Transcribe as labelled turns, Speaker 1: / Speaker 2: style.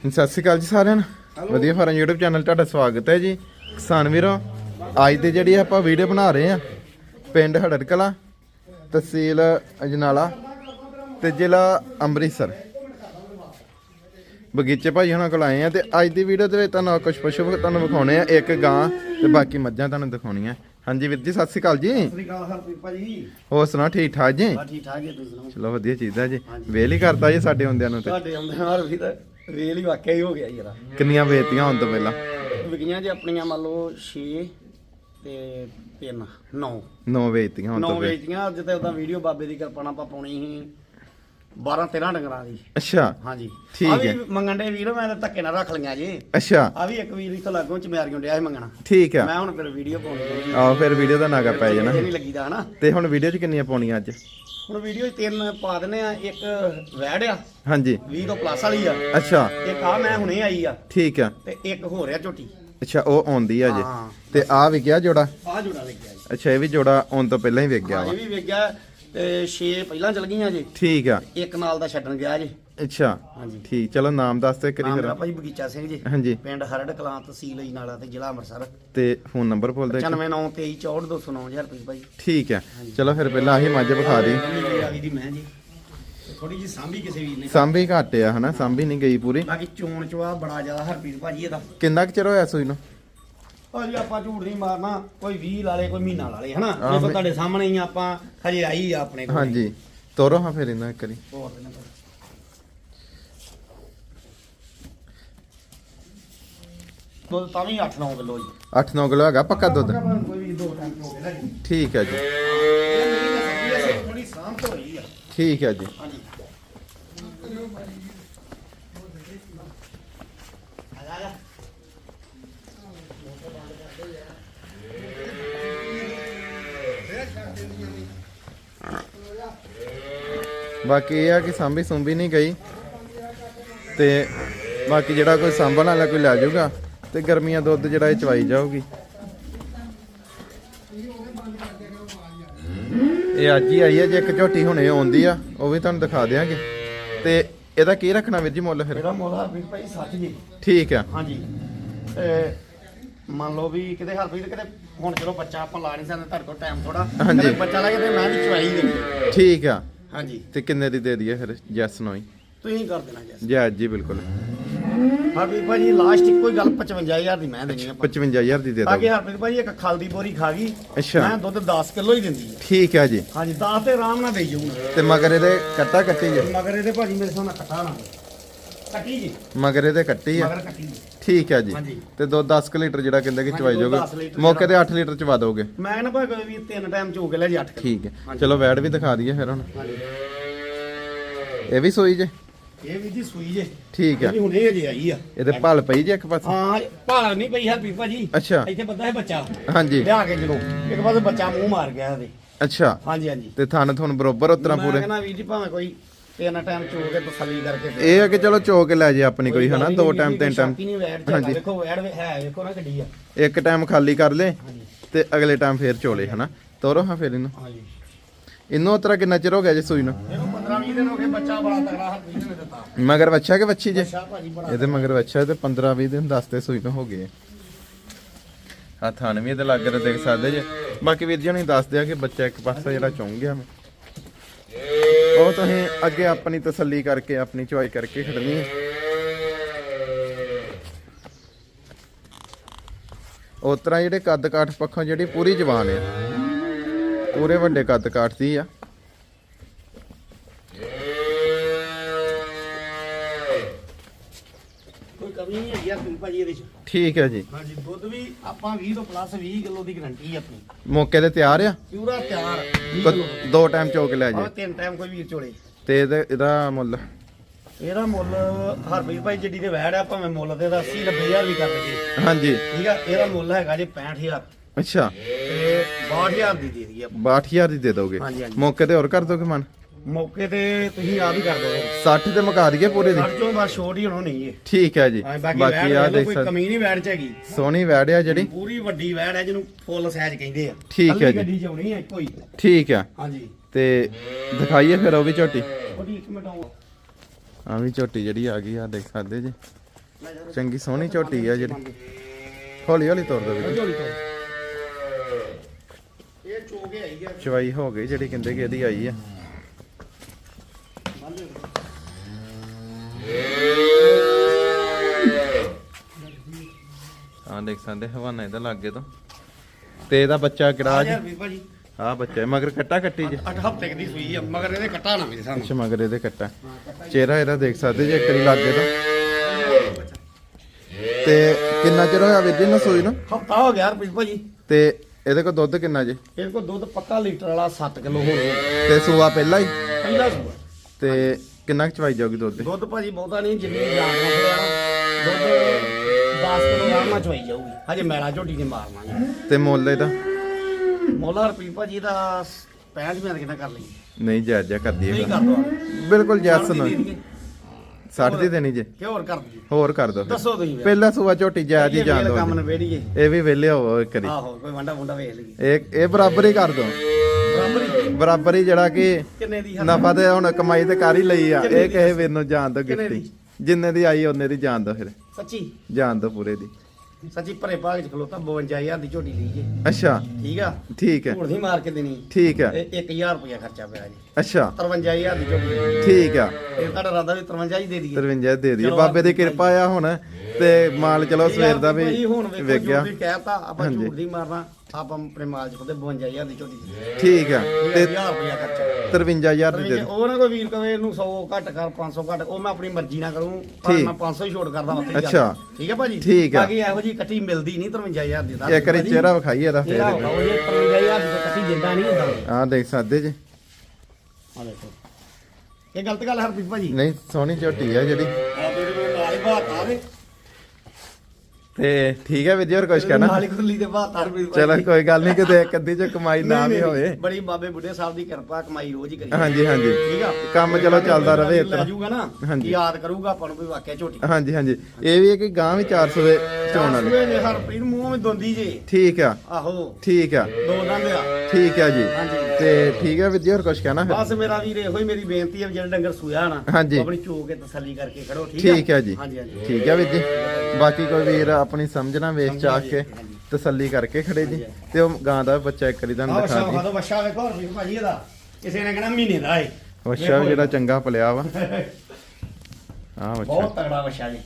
Speaker 1: ਸਤਿ ਸ਼੍ਰੀ ਅਕਾਲ ਜੀ ਸਾਰਿਆਂ ਨੂੰ। ਵਧੀਆ ਫਾਰਮ YouTube ਚੈਨਲ ਤੁਹਾਡਾ ਸਵਾਗਤ ਹੈ ਜੀ। ਕਿਸਾਨ ਵੀਰੋ ਅੱਜ ਤੇ ਜਿਹੜੀ ਆਪਾਂ ਵੀਡੀਓ ਬਣਾ ਰਹੇ ਆ ਪਿੰਡ ਹੜੜ ਕਲਾਂ ਤਹਿਸੀਲ ਅਜਨਾਲਾ ਤੇ ਜ਼ਿਲ੍ਹਾ ਅੰਮ੍ਰਿਤਸਰ। ਬਗੀਚੇ ਭਾਈ ਹੁਣਾਂ ਕੋਲ ਆਏ ਆ ਤੇ ਅੱਜ ਦੀ ਵੀਡੀਓ ਦੇ ਵਿੱਚ ਤੁਹਾਨੂੰ ਕੁਝ ਪਸ਼ੂ ਤੁਹਾਨੂੰ ਵਿਖਾਉਣੇ ਆ ਇੱਕ ਗਾਂ ਤੇ ਬਾਕੀ ਮੱਝਾਂ ਤੁਹਾਨੂੰ ਦਿਖਾਉਣੀਆਂ। ਹਾਂਜੀ ਵੀਰ ਜੀ ਸਤਿ ਸ਼੍ਰੀ ਅਕਾਲ ਜੀ।
Speaker 2: ਸ੍ਰੀ ਅਕਾਲ ਹਰਪ੍ਰੀਤ ਭਾਜੀ।
Speaker 1: ਹੋਰ ਸੁਣਾ ਠੀਕ ਠਾਕ ਜੀ?
Speaker 2: ਬਾ ਠੀਕ ਠਾਕ ਜੀ ਤੁਸੀਂ ਸੁਣਾਓ?
Speaker 1: ਚਲੋ ਵਧੀਆ ਚੀਜ਼ਾਂ ਜੀ। ਵੇਲ ਹੀ ਕਰਦਾ ਜੀ ਸਾਡੇ ਹੁੰਦਿਆਂ ਨੂੰ ਤੇ।
Speaker 2: ਤੁਹਾਡੇ ਆਉਂਦੇ ਹਾਰ ਵੇਲ ਹੀ ਵਾਕਿਆ ਹੀ ਹੋ ਗਿਆ ਯਾਰ।
Speaker 1: ਕਿੰਨੀਆਂ ਵੇਚਤੀਆਂ ਹੁਣ ਤੋਂ ਪਹਿਲਾਂ?
Speaker 2: ਵਿਕੀਆਂ ਜੀ ਆਪਣੀਆਂ ਮੰਨ ਲਓ 6 ਤੇ 3 9
Speaker 1: ਨੌ ਵੇਚਤੀਆਂ ਹੁਣ
Speaker 2: 9
Speaker 1: ਤੋਂ ਪਹਿਲਾਂ
Speaker 2: ਵੇਚੀਆਂ ਅੱਜ ਤੇ ਉਹਦਾ ਵੀਡੀਓ ਬਾਬੇ ਦੀ ਕਿਰਪਾ ਨਾਲ ਆਪਾਂ ਪਾਉਣੀ ਸੀ। 12 13 ਡੰਗਰਾਂ ਦੀ।
Speaker 1: ਅੱਛਾ।
Speaker 2: ਹਾਂਜੀ।
Speaker 1: ਠੀਕ
Speaker 2: ਆ ਵੀ
Speaker 1: ਹੈ।
Speaker 2: ਮੰਗਣ ਦੇ ਵੀਰ ਮੈਂ ਤਾਂ ਧੱਕੇ ਨਾਲ ਰੱਖ ਲਈਆਂ ਜੀ।
Speaker 1: ਅੱਛਾ।
Speaker 2: ਆ ਵੀ ਇੱਕ ਵੀਰ ਇਥੋਂ ਲੱਗੋਂ ਚਮਿਆਰੀਆਂ ਡਿਆ ਸੀ ਮੰਗਣਾ।
Speaker 1: ਠੀਕ ਆ।
Speaker 2: ਮੈਂ ਹੁਣ ਫਿਰ ਵੀਡੀਓ ਪਾਉਣੀ ਚਾਹੀਦੀ
Speaker 1: ਆਓ ਫਿਰ ਵੀਡੀਓ ਦਾ ਨਾਗਾ ਪੈ ਜਾਣਾ।
Speaker 2: ਨਹੀਂ ਲੱਗੀਦਾ ਹਨਾ?
Speaker 1: ਤੇ ਹੁਣ ਵੀਡੀਓ 'ਚ ਕਿੰਨੀਆਂ ਪਾਉਣੀਆਂ ਅੱਜ?
Speaker 2: ਹੁਣ ਵੀਡੀਓ 'ਚ ਤਿੰਨ ਪਾ ਦਿੰਨੇ ਆ ਇੱਕ ਵੈੜ ਆ
Speaker 1: ਹਾਂਜੀ।
Speaker 2: 20 ਤੋਂ ਪਲੱਸ ਵਾਲੀ ਆ।
Speaker 1: ਅੱਛਾ।
Speaker 2: ਇੱਕ ਆ ਮੈਂ ਹੁਣੇ ਆਈ ਆ।
Speaker 1: ਠੀਕ ਆ।
Speaker 2: ਤੇ ਇੱਕ ਹੋ ਰਿਹਾ ਝੋਟੀ।
Speaker 1: ਅੱਛਾ ਉਹ ਆਉਂਦੀ ਆ ਜੇ।
Speaker 2: ਹਾਂ।
Speaker 1: ਤੇ ਆ ਵੀ ਗਿਆ ਜੋੜਾ?
Speaker 2: ਆ ਜੋੜਾ ਵੇਖਿਆ ਜੀ।
Speaker 1: ਅੱਛਾ ਇਹ ਵੀ ਜੋੜਾ ਆਉਣ ਤੋਂ ਪਹਿਲਾਂ ਹੀ ਵੇਖ ਗਿਆ
Speaker 2: ਹਾਂ,
Speaker 1: ਵਾ।
Speaker 2: ਇਹ ਵੀ ਵੇਖਿਆ ਤੇ 6 ਪਹਿਲਾਂ ਚਲ ਗਈਆਂ ਜੀ।
Speaker 1: ਠੀਕ ਆ।
Speaker 2: ਇੱਕ ਨਾਲ ਦਾ ਛੱਡਣ ਗਿਆ ਜੀ।
Speaker 1: ਅੱਛਾ
Speaker 2: ਹਾਂਜੀ।
Speaker 1: ਠੀਕ ਚਲੋ ਨਾਮ ਦੱਸ ਤੇ ਕਰੀ
Speaker 2: ਨਾਮ
Speaker 1: ਫਿਰ।
Speaker 2: ਭਾਈ ਬਗੀਚਾ ਸਿੰਘ ਜੀ।
Speaker 1: ਹਾਂਜੀ।
Speaker 2: ਪਿੰਡ ਹਰੜ ਕਲਾਂ ਤਹਿਸੀਲ ਅਜਨਾਲਾ ਤੇ ਜ਼ਿਲ੍ਹਾ ਅੰਮ੍ਰਿਤਸਰ।
Speaker 1: ਤੇ ਫੋਨ ਨੰਬਰ ਬੋਲ ਦੇ
Speaker 2: 992364209000 ਰੁਪਏ ਭਾਈ।
Speaker 1: ਠੀਕ ਆ ਚਲੋ ਫਿਰ ਪਹਿਲਾਂ ਆਹੀ ਮੱਝ ਵਿਖਾ ਦੀ।
Speaker 2: ਆ ਗਈ ਦੀ ਮੈਂ ਜੀ ਥੋੜੀ ਜੀ ਸਾਂਭੀ ਕਿਸੇ ਵੀਰ ਨੇ।
Speaker 1: ਸਾਂਭੀ ਘੱਟ ਆ ਹਨਾ? ਸਾਂਭੀ ਨਹੀਂ ਗਈ ਪੂਰੀ।
Speaker 2: ਬਾਕੀ ਚੋਣ ਚਵਾ ਬੜਾ ਜ਼ਿਆਦਾ ਹਰਪ੍ਰੀਤ ਭਾਜੀ ਇਹਦਾ।
Speaker 1: ਕਿੰਨਾ ਕੁ ਚਿਰ ਹੋਇਆ ਸੂਈ ਨੂੰ?
Speaker 2: ਭਾਜੀ ਆਪਾਂ ਝੂਠ ਨਹੀਂ ਮਾਰਨਾ ਕੋਈ 20 ਲਾਲੇ ਕੋਈ ਮਹੀਨਾ ਲਾਲੇ ਹਨਾ?
Speaker 1: ਆਹ,
Speaker 2: ਦੇਖੋ
Speaker 1: ਮੈਂ-
Speaker 2: ਤੁਹਾਡੇ ਸਾਹਮਣੇ ਹੀ ਆਪਾਂ ਹਜੇ ਆਈ ਆ ਆਪਣੇ ਕੋਲ।
Speaker 1: ਹਾਂਜੀ। ਤੋਰੋ ਹਾਂ ਫਿਰ ਇਹਨਾਂ ਕਰੀ
Speaker 2: ਹੋਰ ਦਿਨਾਂ ਬਾਅਦ। ਦੁੱਧ ਤਾਂ ਵੀ 8-9 ਕਿਲੋ ਜੀ।
Speaker 1: 8-9 ਕਿਲੋ ਹੈਗਾ ਪੱਕਾ ਦੁੱਧ?
Speaker 2: ਕੋਈ ਵੀ ਦੋ ਟਾਈਮ ਹੋ ਗਿਆ ਜੀ।
Speaker 1: ਠੀਕ ਹੈ ਜੀ।
Speaker 2: ਥੋੜੀ ਸਾਂਭ ਤੋਂ ਰਹੀ ਆ
Speaker 1: ਠੀਕ ਹੈ ਜੀ।
Speaker 2: ਹਾਂਜੀ ਆ ਜਾ, ਆ ਜਾ।
Speaker 1: ਬਾਕੀ ਇਹ ਆ ਕਿ ਸਾਂਭੀ ਸੁੰਭੀ ਨਹੀਂ ਗਈ। ਤੇ ਬਾਕੀ ਜਿਹੜਾ ਕੋਈ ਸਾਂਭਣ ਵਾਲਾ ਕੋਈ ਲੈ ਜਾਊਗਾ। ਤੇ ਗਰਮੀਆਂ ਦੁੱਧ ਜਿਹੜਾ ਇਹ ਚਵਾਈ ਜਾਊਗੀ। ਇਹ ਅੱਜ ਹੀ ਆਈ ਹੈ ਜੇ ਇੱਕ ਝੋਟੀ ਹੁਣੇ ਆਉਂਦੀ ਆ ਉਹ ਵੀ ਤੁਹਾਨੂੰ ਦਿਖਾ ਦਿਆਂਗੇ। ਤੇ ਇਹਦਾ ਕੀ ਰੱਖਣਾ ਵੀਰ ਜੀ ਮੁੱਲ ਫਿਰ?
Speaker 2: ਮੇਰਾ ਮੁੱਲ ਹਰਪ੍ਰੀਤ ਭਾਈ ਸੱਚ ਜੀ।
Speaker 1: ਠੀਕ ਆ।
Speaker 2: ਹਾਂਜੀ। ਤੇ ਮੰਨ ਲਓ ਵੀ ਕਿਤੇ ਹਰਪ੍ਰੀਤ ਕਿਤੇ ਹੁਣ ਚਲੋ ਬੱਚਾ ਆਪਾਂ ਲਾ ਨਹੀਂ ਸਕਦੇ ਤੁਹਾਡੇ ਕੋਲ ਟਾਈਮ ਥੋੜਾ
Speaker 1: ਹਾਂਜੀ।
Speaker 2: ਬੱਚਾ ਲਾ ਕੇ ਤੇ ਮੈਂ ਵੀ ਚੁਆਈ ਦੇ।
Speaker 1: ਠੀਕ ਆ।
Speaker 2: ਹਾਂਜੀ।
Speaker 1: ਤੇ ਕਿੰਨੇ ਦੀ ਦੇ ਦਈਏ ਫਿਰ ਜੈਸ ਨੋਈ
Speaker 2: ਤੁਸੀਂ ਕਰ ਦੇਣਾ ਜੀ
Speaker 1: ਜੈ ਜੀ ਬਿਲਕੁਲ।
Speaker 2: ਹਰਪ੍ਰੀਤ ਭਾਜੀ ਲਾਸਟ ਇੱਕੋ ਹੀ ਗੱਲ 55000 ਦੀ ਮੈਂ ਦੇਣੀ ਆ
Speaker 1: 55000 ਦੀ ਦੇ ਦੋ
Speaker 2: ਹਰਪ੍ਰੀਤ ਭਾਜੀ ਇੱਕ ਖਲ ਦੀ ਬੋਰੀ ਖਾ ਗਈ।
Speaker 1: ਅੱਛਾ।
Speaker 2: ਮੈਂ ਦੁੱਧ 10 ਕਿਲੋ ਹੀ ਦਿੰਦੀ ਆ।
Speaker 1: ਠੀਕ ਆ ਜੀ।
Speaker 2: ਹਾਂਜੀ 10 ਤੇ ਆਰਾਮ ਨਾਲ ਦੇਈ ਜਾਊਂਗਾ।
Speaker 1: ਤੇ ਮਗਰ ਇਹਦੇ ਕੱਟਾ ਕੱਟੀ ਜੇ
Speaker 2: ਮਗਰ ਇਹਦੇ ਭਾਜੀ ਮੇਰੇ ਸਾਹਮਣੇ ਕੱਟਾ ਨਾ। ਕੱਟੀ ਜੀ।
Speaker 1: ਮਗਰ ਇਹਦੇ ਕੱਟੀ ਆ?
Speaker 2: ਮਗਰ ਕੱਟੀ ਜੀ।
Speaker 1: ਠੀਕ ਹੈ ਜੀ। ਤੇ ਦੋ 10 ਲੀਟਰ ਜਿਹੜਾ ਕਹਿੰਦੇ ਕਿ ਚਵਾਈ ਜਾਓਗੇ।
Speaker 2: 10 ਲੀਟਰ
Speaker 1: ਮੌਕੇ ਤੇ 8 ਲੀਟਰ ਚਵਾ ਦੋਗੇ।
Speaker 2: ਮੈਂ ਨਾ ਭਾਵੇਂ ਵੀ ਤਿੰਨ ਟਾਈਮ ਚੋ ਕੇ ਲੈ ਜੀ 8
Speaker 1: ਠੀਕ ਹੈ। ਚਲੋ ਵੈੜ ਵੀ ਦਿਖਾ ਦਈਏ ਫਿਰ ਹੁਣ। ਇਹ ਵੀ ਸੋਈ ਜੇ।
Speaker 2: ਇਹ ਵੀ ਜੀ ਸੂਈ ਜੇ।
Speaker 1: ਠੀਕ
Speaker 2: ਇਹ
Speaker 1: ਹੈ
Speaker 2: ਵੀ ਹੁਣੇ ਅਜੇ ਆਈ ਆ।
Speaker 1: ਇਹਦੇ ਭਲ ਪਈ ਜੇ ਇੱਕ ਪਾਸੇ?
Speaker 2: ਹਾਂ ਭਾਲ ਨਹੀਂ ਪਈ ਹਰਪ੍ਰੀਤ ਭਾਜੀ
Speaker 1: ਅੱਛਾ।
Speaker 2: ਇੱਥੇ ਬੰਦਾ ਹੈ ਬੱਚਾ।
Speaker 1: ਹਾਂਜੀ।
Speaker 2: ਲਿਆ ਕੇ ਜਦੋਂ ਇੱਕ ਪਾਸੇ ਬੱਚਾ ਮੂੰਹ ਮਾਰ ਗਿਆ ਇਹਦੇ।
Speaker 1: ਅੱਛਾ।
Speaker 2: ਹਾਂਜੀ ਹਾਂਜੀ।
Speaker 1: ਤੇ ਥਣ ਤੁਹਾਨੂੰ ਬਰੋਬਰ ਉਤਰਾ
Speaker 2: ਮੈਂ
Speaker 1: ਪੂਰੇ?
Speaker 2: ਕਹਿੰਦਾ ਵੀਰ ਜੀ ਭਾਵੇਂ ਕੋਈ ਤਿੰਨ ਟਾਈਮ ਚੋ ਕੇ ਤਸੱਲੀ ਕਰਕੇ
Speaker 1: ਇਹ ਹੈ ਕਿ ਚਲੋ ਚੋ ਕੇ ਲੈ ਜੇ ਆਪਣੀ ਕੋਈ ਹਨਾ? ਦੋ ਟਾਈਮ ਤਿੰਨ ਟਾਈਮ। ਹਾਂਜੀ।
Speaker 2: ਵੇਖੋ ਵੈੜ ਹੈ ਵੇਖੋ ਨਾ ਕਿੱਡੀ ਆ।
Speaker 1: ਇੱਕ ਟਾਈਮ ਖਾਲੀ ਕਰ ਲੇ ਤੇ ਅਗਲੇ ਟਾਈਮ ਫੇਰ ਚੋਲੇ ਹਨਾ? ਤੋਰੋ ਹਾਂ ਫਿਰ ਇਹਨੂੰ।
Speaker 2: ਹਾਂਜੀ।
Speaker 1: ਇਹਨੂੰ ਉਤਰਾ ਕਿੰਨਾ ਚਿਰ ਹੋ ਗਿਆ ਜੇ ਸੂਈ ਨੂੰ?
Speaker 2: ਦੇਖੋ 15 20 ਦਿਨ ਹੋ ਗਏ ਬੱਚਾ ਬੜਾ ਤਗੜਾ ਹਰਪ੍ਰੀਤ ਨੇ ਦਿੱਤਾ।
Speaker 1: ਮਗਰ ਵੱਛਾ ਕਿ ਵੱਛੀ ਜੇ? ਇਹਦੇ ਮਗਰ ਵੱਛਾ ਤੇ 15 20 ਦਿਨ ਦੱਸਦੇ ਸੂਈ ਨੂੰ ਹੋ ਗਏ। ਆ ਥਣ ਵੀ ਇਹਦੇ ਲੱਗ ਰਹੇ ਦੇਖ ਸਕਦੇ ਜੇ। ਬਾਕੀ ਵੀਰ ਜੀ ਨੂੰ ਦੱਸ ਦਿਆ ਕਿ ਬੱਚਾ ਇੱਕ ਪਾਸਾ ਜਿਹੜਾ ਚੁੰਗ ਗਿਆ ਮੈਂ ਉਹ ਤੁਸੀਂ ਅੱਗੇ ਆਪਣੀ ਤਸੱਲੀ ਕਰਕੇ ਆਪਣੀ ਚੁਆਈ ਕਰਕੇ ਖੜਨੀ ਹੈ। ਉਸ ਤਰ੍ਹਾਂ ਜਿਹੜੇ ਕੱਦ ਕਾਠ ਪੱਖੋਂ ਜਿਹੜੀ ਪੂਰੀ ਜਵਾਨ ਆ। ਪੂਰੇ ਵੱਡੇ ਕੱਦ ਕਾਠ ਦੀ ਆ।
Speaker 2: ਕੋਈ ਕਮੀ ਨਹੀਂ ਹੈਗੀ ਹਰਪ੍ਰੀਤ ਭਾਜੀ ਇਹਦੇ ਚ।
Speaker 1: ਠੀਕ ਹੈ ਜੀ।
Speaker 2: ਹਾਂਜੀ ਦੁੱਧ ਵੀ ਆਪਾਂ 20 ਤੋਂ ਪਲੱਸ 20 ਕਿਲੋ ਦੀ ਗਾਰੰਟੀ ਆਪਣੀ।
Speaker 1: ਮੌਕੇ ਤੇ ਤਿਆਰ ਆ?
Speaker 2: ਪੂਰਾ ਤਿਆਰ 20
Speaker 1: ਕੋ-
Speaker 2: ਕਿਲੋ।
Speaker 1: ਦੋ ਟਾਈਮ ਚੋਕ ਲੈ ਜੇ।
Speaker 2: ਤਿੰਨ ਟਾਈਮ ਕੋਈ ਵੀਰ ਚੋਲੇ।
Speaker 1: ਤੇ ਇਹਦਾ ਇਹਦਾ ਮੁੱਲ?
Speaker 2: ਇਹਦਾ ਮੁੱਲ ਹਰਪ੍ਰੀਤ ਭਾਈ ਜਿੱਡੀ ਦੇ ਵੈੜ ਆ ਭਾਵੇਂ ਮੁੱਲ ਤੇ ਦਾ 80 90000 ਵੀ ਕਰ ਲਈਏ।
Speaker 1: ਹਾਂਜੀ।
Speaker 2: ਠੀਕ ਆ ਇਹਦਾ ਮੁੱਲ ਹੈਗਾ ਜੇ 65000
Speaker 1: ਅੱਛਾ।
Speaker 2: ਤੇ 62000 ਦੀ ਦੇ ਦਈਏ ਆਪਾਂ।
Speaker 1: 62000 ਦੀ ਦੇ ਦੋਗੇ?
Speaker 2: ਹਾਂਜੀ, ਹਾਂਜੀ।
Speaker 1: ਮੌਕੇ ਤੇ ਹੋਰ ਕਰ ਦੋਗੇ ਮਨ?
Speaker 2: ਮੌਕੇ ਤੇ ਤੁਸੀਂ ਆਪ ਹੀ ਕਰ ਦੋਗੇ
Speaker 1: 60 ਤੇ ਮੁਕਾ ਦਈਏ ਪੂਰੇ ਦੀ?
Speaker 2: ਸੜ ਚੋਂ ਬਸ ਛੋਟ ਹੀ ਹੋਣੀ ਨਹੀਂ ਹੈ।
Speaker 1: ਠੀਕ ਹੈ ਜੀ।
Speaker 2: ਹਾਂ, ਬਾਕੀ
Speaker 1: ਬਾਕੀ
Speaker 2: ਵੈੜ
Speaker 1: ਆ
Speaker 2: ਲਓ,
Speaker 1: ਦੇਖ
Speaker 2: ਕੋਈ
Speaker 1: ਸਕਦੇ।
Speaker 2: ਕਮੀ ਨਹੀਂ ਵੈੜ ਚ ਹੈਗੀ।
Speaker 1: ਸੋਹਣੀ ਵੈੜ ਆ ਜਿਹੜੀ।
Speaker 2: ਪੂਰੀ ਵੱਡੀ ਵੈੜ ਹੈ ਜਿਹਨੂੰ ਫੁੱਲ ਸਾਈਜ਼ ਕਹਿੰਦੇ ਆ।
Speaker 1: ਠੀਕ ਹੈ ਜੀ।
Speaker 2: ਗੱਡੀ ਚ ਆਉਣੀ ਹੈ ਕੋਈ
Speaker 1: ਠੀਕ ਆ।
Speaker 2: ਹਾਂਜੀ।
Speaker 1: ਤੇ ਦਿਖਾਈਏ ਫਿਰ ਉਹ ਵੀ ਝੋਟੀ।
Speaker 2: ਉਹਦੀ ਇੱਕ ਮਿੰਟ ਆਓ।
Speaker 1: ਆ ਵੀ ਝੋਟੀ ਜਿਹੜੀ ਆ ਗਈ ਆ ਦੇਖ ਸਕਦੇ ਜੀ। ਚੰਗੀ ਸੋਹਣੀ ਝੋਟੀ ਆ ਜਿਹੜੀ। ਹੌਲੀ ਹੌਲੀ ਤੁਰ ਦੋ
Speaker 2: ਝੋਲੀ ਤੋਂ ਆਈ ਆ
Speaker 1: ਚਵਾਈ ਹੋ ਗਈ ਜਿਹੜੀ ਕਹਿੰਦੇ ਕਿ ਇਹਦੀ ਆਈ ਆ। ਹਾਂ ਦੇਖ ਸਕਦੇ ਹਵਾਨਾ ਇਹਦਾ ਲੱਗੇ ਤੋਂ। ਤੇ ਇਹਦਾ ਬੱਚਾ ਕਿਹੜਾ ਜੀ
Speaker 2: ਵੀ ਭਾਜੀ
Speaker 1: ਆ ਬੱਚਾ ਹੈ, ਮਗਰ ਕੱਟਾ ਕੱਟੀ ਜੀ
Speaker 2: 8 ਹਫ਼ਤੇ ਦੀ ਸੂਈ ਆ ਮਗਰ ਇਹਦੇ ਕੱਟਾ ਨਾ ਮੇਰੇ ਸਾਨੂੰ।
Speaker 1: ਅੱਛਾ ਮਗਰ ਇਹਦੇ ਕੱਟਾ। ਚਿਹਰਾ ਇਹਦਾ ਦੇਖ ਸਕਦੇ ਜੇ ਕਰੀ ਲੱਗੇ ਤੋਂ। ਤੇ ਕਿੰਨਾ ਚਿਰ ਹੋਇਆ ਵੀਰ ਜੀ ਨਾ ਸੋਈ ਨੂੰ?
Speaker 2: ਹਫ਼ਤਾ ਹੋ ਗਿਆ ਰੁਪਏ ਭਾਜੀ
Speaker 1: ਤੇ ਇਹਦੇ ਕੋਲ ਦੁੱਧ ਕਿੰਨਾ ਜੇ?
Speaker 2: ਇਹਦੇ ਕੋਲ ਦੁੱਧ ਪੱਕਾ ਲੀਟਰ ਵਾਲਾ 7 ਕਿਲੋ ਹੋਣਾ
Speaker 1: ਤੇ ਸੂਆ ਪਹਿਲਾਂ ਹੀ?
Speaker 2: ਪਹਿਲਾ ਸੂਆ।
Speaker 1: ਤੇ ਕਿੰਨਾ ਕੁ ਚਵਾਈ ਜਾਊਗੀ ਦੁੱਧ? ਦੀ?
Speaker 2: ਦੁੱਧ ਭਾਜੀ ਬਹੁਤਾ ਨਹੀਂ ਜਿੰਨੀ ਜਾਨ ਫੜਿਆ ਦੁੱਧ 10 ਕਿਲੋ ਆਰਾਮ ਨਾਲ ਚਵਾਈ ਜਾਊਗੀ। ਹਜੇ ਮੈਲਾ ਝੋਟੀ ਨੇ ਮਾਰਨਾ
Speaker 1: ਤੇ ਮੁੱਲ ਇਹਦਾ?
Speaker 2: ਮੋਲਾ ਰੁਪਏ ਭਾਜੀ ਦਾ 65 ਮਿੰਟ ਕਿੰਨਾ ਕਰ ਲਈ
Speaker 1: ਨਹੀਂ ਜਾਇਜ਼ ਜਿਹਾ
Speaker 2: ਨਹੀਂ ਕਰ ਦੋ
Speaker 1: ਬਿਲਕੁਲ ਜੈਸ ਨੂੰ 60 ਦੀ ਦੇਣੀ ਜੇ।
Speaker 2: ਕਿ ਹੋਰ ਕਰ ਦਈਏ?
Speaker 1: ਹੋਰ ਕਰ ਦੋ
Speaker 2: ਦੱਸੋ ਤੁਸੀਂ ਫਿਰ।
Speaker 1: ਪਹਿਲਾ ਸੂਆ ਝੋਟੀ ਹੀ
Speaker 2: ਇਹ
Speaker 1: ਜਾਣ ਦੋ
Speaker 2: ਕੰਮ ਨਵੇੜੀਏ
Speaker 1: ਇਹ ਵੀ ਵਿਹਲੇ ਹੋਵੋ ਇੱਕ ਵਾਰੀ।
Speaker 2: ਆਹੋ ਕੋਈ ਵੰਡਾ ਵੰਡਾ ਵੇਖ ਲਈਏ।
Speaker 1: ਇਹ ਇਹ ਬਰਾਬਰ ਹੀ ਕਰ ਦੋ।
Speaker 2: ਬਰਾਬਰ ਹੀ?
Speaker 1: ਬਰਾਬਰ ਹੀ ਜਿਹੜਾ ਕਿ
Speaker 2: ਕਿੰਨੇ ਦੀ
Speaker 1: ਨਫਾ ਤੇ ਹੁਣ ਕਮਾਈ ਤੇ ਕਰ ਹੀ ਲਈ ਆ। ਇਹ ਕਹੇ ਵੀਰ ਨੂੰ ਜਾਣ ਦੋ
Speaker 2: ਕਿੰਨੇ
Speaker 1: ਗਿਫਟੀ? ਜਿੰਨੇ ਦੀ ਆਈ ਉਹਨੇ ਦੀ ਜਾਣ ਦੋ ਫਿਰ।
Speaker 2: ਸੱਚੀ?
Speaker 1: ਜਾਣ ਦੋ ਪੂਰੇ ਦੀ।
Speaker 2: ਸੱਚੀ ਭਰੇ ਭਾਗ ਚ ਖਲੋਤਾ 52000 ਦੀ ਝੋਟੀ ਲਈ ਜੇ।
Speaker 1: ਅੱਛਾ।
Speaker 2: ਠੀਕ ਆ?
Speaker 1: ਠੀਕ ਹੈ।
Speaker 2: ਝੂੜ ਨਹੀਂ ਮਾਰ ਕੇ ਦੇਣੀ।
Speaker 1: ਠੀਕ ਹੈ।
Speaker 2: ਇਹ 1000 ਰੁਪਇਆ ਖਰਚਾ ਪਿਆ ਜੀ।
Speaker 1: ਅੱਛਾ।
Speaker 2: 53000 ਦੀ ਝੋਟੀ ਲਈ।
Speaker 1: ਠੀਕ ਆ।
Speaker 2: ਇਹ ਤੁਹਾਡਾ ਰਾਦਾ ਵੀ 53 ਹੀ ਦੇ ਦਈਏ।
Speaker 1: 53 ਦੇ ਦਈਏ।
Speaker 2: ਚਲੋ
Speaker 1: ਬਾਬੇ ਦੀ ਕਿਰਪਾ ਆ ਹੁਣ ਤੇ ਮਾਲ ਚਲੋ ਸਵੇਰ ਦਾ ਵੀ
Speaker 2: ਭਾਈ ਹੁਣ ਵੇਖੋ
Speaker 1: ਵਿਕ ਗਿਆ।
Speaker 2: ਜੋ ਵੀ ਕਹਿਤਾ ਆਪਾਂ
Speaker 1: ਹਾਂਜੀ।
Speaker 2: ਝੂਠ ਨਹੀਂ ਮਾਰਨਾ। ਆਪਾਂ ਆਪਣੇ ਮਾਲ ਚ ਖੁਦੇ 52000 ਦੀ ਝੋਟੀ ਦੇ
Speaker 1: ਠੀਕ ਆ ਤੇ
Speaker 2: 1000 ਰੁਪਇਆ ਖਰਚਾ
Speaker 1: 53000 ਦੀ ਦੇ
Speaker 2: ਜੇ ਉਹ ਨਾ ਕੋਈ ਵੀਰ ਕਵੇ ਇਹਨੂੰ 100 ਘੱਟ ਕਰ 500 ਘੱਟ ਉਹ ਮੈਂ ਆਪਣੀ ਮਰਜ਼ੀ ਨਾਲ ਕਰੂੰ ਪਰ
Speaker 1: ਠੀਕ।
Speaker 2: ਮੈਂ 500 ਹੀ ਛੋਟ ਕਰਦਾ ਉੱਥੇ ਹੀ
Speaker 1: ਅੱਛਾ।
Speaker 2: ਜਾਂਦਾ। ਠੀਕ ਹੈ ਭਾਜੀ?
Speaker 1: ਠੀਕ ਆ।
Speaker 2: ਬਾਕੀ ਇਹੋ ਜੀ ਕੱਟੀ ਮਿਲਦੀ ਨਹੀਂ 53000 ਦੀ ਦੱਸ
Speaker 1: ਇੱਕ ਵਾਰੀ
Speaker 2: ਭਾਜੀ।
Speaker 1: ਚਿਹਰਾ ਵਿਖਾਈ ਇਹਦਾ।
Speaker 2: ਚਿਹਰਾ
Speaker 1: ਫੇਰ
Speaker 2: ਹੋਗਾ ਉਹ ਜੇ 53000 ਦੀ ਤਾਂ ਕੱਟੀ ਦਿੰਦਾ ਨਹੀਂ ਹੁੰਦਾ।
Speaker 1: ਆ ਦੇਖ ਸਕਦੇ ਜੀ।
Speaker 2: ਆ ਦੇਖੋ। ਇਹ ਗਲਤ ਗੱਲ ਹਰਪ੍ਰੀਤ ਭਾਜੀ।
Speaker 1: ਨਹੀਂ ਸੋਹਣੀ ਝੋਟੀ ਆ ਜਿਹੜੀ
Speaker 2: ਆ ਮੇਰੇ ਕੋਲ ਨਾਲ ਹੀ ਬਾਤ ਆਵੇ
Speaker 1: ਤੇ ਠੀਕ ਹੈ ਵੀਰ ਜੀ ਹੋਰ ਕੁਝ ਕਹਿਣਾ?
Speaker 2: ਨਾਲ ਹੀ ਕੁਰਲੀ ਦੇ ਬਾਤ ਹਰਪ੍ਰੀਤ
Speaker 1: ਚਲੋ ਕੋਈ ਗੱਲ ਨਹੀਂ ਕਿਤੇ ਇੱਕ ਅੱਧੀ ਚ ਕਮਾਈ ਨਾ ਵੀ ਹੋਵੇ।
Speaker 2: ਬੜੀ ਬਾਬੇ ਬੁੱਢੇ ਸਾਹਿਬ ਦੀ ਕਿਰਪਾ ਕਮਾਈ ਰੋਜ਼ ਹੀ ਕਰੀ
Speaker 1: ਹਾਂਜੀ ਹਾਂਜੀ।
Speaker 2: ਠੀਕ ਆ?
Speaker 1: ਕੰਮ ਚਲੋ ਚੱਲਦਾ ਰਵੇ ਇਸ ਤਰ੍ਹਾਂ
Speaker 2: ਨਾ
Speaker 1: ਹਾਂਜੀ।
Speaker 2: ਯਾਦ ਕਰੂਗਾ ਆਪਾਂ ਨੂੰ ਵੀ ਵਾਕਿਆ ਝੋਟੀ।
Speaker 1: ਹਾਂਜੀ ਹਾਂਜੀ। ਇਹ ਵੀ ਹੈ ਕਿ ਗਾਂ ਵੀ 400 ਦੇ ਚੋਣ ਵਾਲੀ।
Speaker 2: ਵਿੱਚ ਦੋਂਦੀ ਜੇ।
Speaker 1: ਠੀਕ ਆ।
Speaker 2: ਆਹੋ।
Speaker 1: ਠੀਕ ਆ।
Speaker 2: ਦੋ ਦੰਦ ਆ।
Speaker 1: ਠੀਕ ਆ ਜੀ।
Speaker 2: ਹਾਂਜੀ।
Speaker 1: ਤੇ ਠੀਕ ਹੈ ਵੀਰ ਜੀ ਹੋਰ ਕੁਝ ਕਹਿਣਾ ਫਿਰ?
Speaker 2: ਬਸ ਮੇਰਾ ਵੀਰ ਇਹੋ ਹੀ ਮੇਰੀ ਬੇਨਤੀ ਹੈ ਵੀ ਜਿਹੜੇ ਡੰਗਰ ਸੂਇਆ ਨਾ
Speaker 1: ਹਾਂਜੀ।
Speaker 2: ਉਹ ਆਪਣੀ ਚੋ ਕੇ ਤਸੱਲੀ ਕਰਕੇ ਖੜੋ ਠੀਕ ਹੈ
Speaker 1: ਜੀ।
Speaker 2: ਹਾਂਜੀ ਹਾਂਜੀ।
Speaker 1: ਠੀਕ ਹੈ ਵੀਰ ਜੀ ਬਾਕੀ ਕੋਈ ਵੀਰ ਆਪਣੀ ਸਮਝਣਾ ਵੇਖ ਚਾਹ ਕੇ
Speaker 2: ਹਾਂਜੀ।
Speaker 1: ਤਸੱਲੀ ਕਰਕੇ ਖੜੇ ਜੀ। ਤੇ ਉਹ ਗਾਂ ਦਾ ਬੱਚਾ ਇੱਕ ਵਾਰੀ ਤੁਹਾਨੂੰ
Speaker 2: ਆਹ
Speaker 1: ਦਿਖਾ ਦੀ
Speaker 2: ਖਾਦੋ ਬੱਚਾ ਵੇਖੋ ਹਰਪ੍ਰੀਤ ਭਾਜੀ ਇਹਦਾ। ਕਿਸੇ ਨੇ ਕਹਿਣਾ ਮਹੀਨੇ ਦਾ ਏ
Speaker 1: ਬੱਚਾ ਵੀ ਜਿਹੜਾ ਚੰਗਾ ਪਲਿਆ ਵਾ। ਆ ਬੱਚਾ।
Speaker 2: ਬਹੁਤ ਤਗੜਾ ਬੱਚਾ ਜੀ।